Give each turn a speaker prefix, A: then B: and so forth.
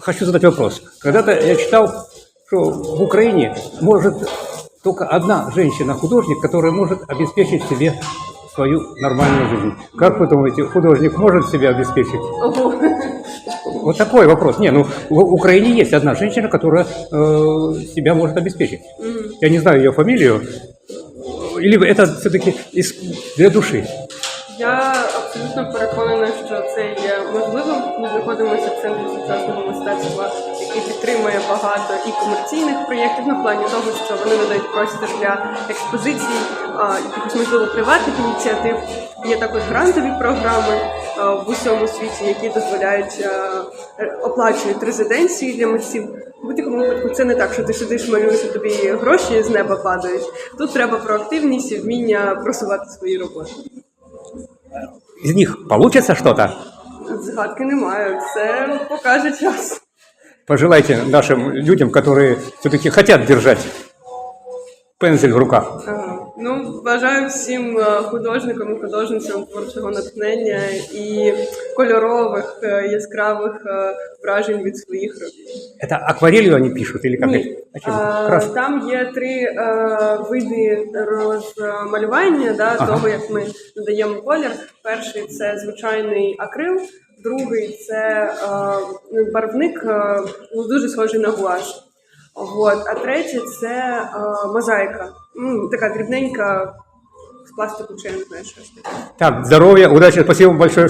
A: Хочу задать вопрос. Когда-то я читал, что в Украине может только одна женщина-художник, которая может обеспечить себе свою нормальную жизнь. Как вы думаете, художник может себя обеспечить? Вот такой вопрос. Не, ну в Украине есть одна женщина, которая э, себя может обеспечить. Я не знаю ее фамилию. Или это все-таки для души?
B: Я абсолютно переконана, що це є можливим. Ми знаходимося в центрі сучасного мистецтва, який підтримує багато і комерційних проєктів, в плані того, що вони надають простір для експозицій, якихось можливо приватних ініціатив. Є також грантові програми в усьому світі, які дозволяють а, оплачують резиденції для митців. В будь-якому випадку це не так, що ти сидиш, малюєш, і тобі гроші з неба падають. Тут треба проактивність і вміння просувати свої роботи.
A: Из них получится что-то?
B: Згадки немає, це покаже час.
A: Пожелайте нашим людям, которые все-таки хотят держать пензель в руках.
B: Ага. Ну, бажаю всім е, художникам і художницям творчого натхнення і кольорових, е, яскравих е, вражень від своїх робіт.
A: Это акварелью они пишут или как?
B: Ні.
A: А чем?
B: А. Там є три е, види розмалювання да,
A: Ага.
B: того, як ми додаємо колір. Перший це звичайний акрил, другий це е, барвник, е, ну, дуже схожий на гуаш. От, а третє це е, мозаїка. Ну, така дрібненька з пластику щось таке.
A: Так, здоровья, удачи, спасибо большое,